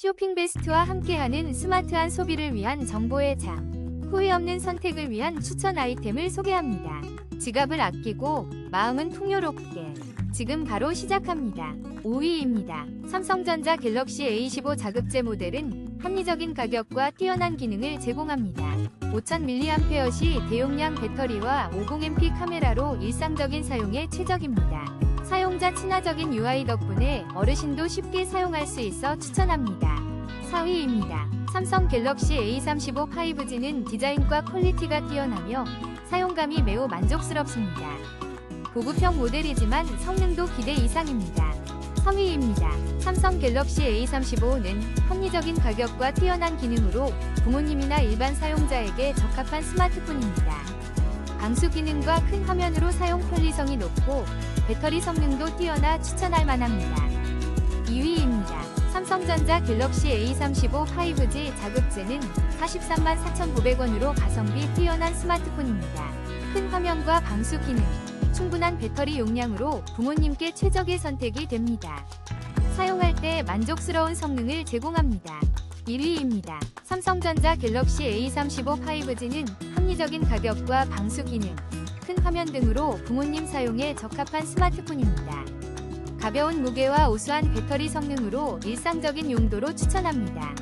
쇼핑 베스트와 함께하는 스마트한 소비를 위한 정보의 장. 후회 없는 선택을 위한 추천 아이템을 소개합니다. 지갑을 아끼고 마음은 풍요롭게. 지금 바로 시작합니다. 5위입니다. 삼성전자 갤럭시 A15 자급제 모델은 합리적인 가격과 뛰어난 기능을 제공합니다. 5000mAh 대용량 배터리와 50MP 카메라로 일상적인 사용에 최적입니다. 사용자 친화적인 UI 덕분에 어르신도 쉽게 사용할 수 있어 추천합니다. 4위입니다. 삼성 갤럭시 A35 5G는 디자인과 퀄리티가 뛰어나며 사용감이 매우 만족스럽습니다. 고급형 모델이지만 성능도 기대 이상입니다. 3위입니다. 삼성 갤럭시 A35는 합리적인 가격과 뛰어난 기능으로 부모님이나 일반 사용자에게 적합한 스마트폰입니다. 방수 기능과 큰 화면으로 사용 편리성이 높고 배터리 성능도 뛰어나 추천할 만합니다. 2위입니다. 삼성전자 갤럭시 A35 5G 자급제는 43만 4,900원으로 가성비 뛰어난 스마트폰입니다. 큰 화면과 방수 기능, 충분한 배터리 용량으로 부모님께 최적의 선택이 됩니다. 사용할 때 만족스러운 성능을 제공합니다. 1위입니다. 삼성전자 갤럭시 A35 5G는 합리적인 가격과 방수 기능, 큰 화면 등으로 부모님 사용에 적합한 스마트폰입니다. 가벼운 무게와 우수한 배터리 성능으로 일상적인 용도로 추천합니다.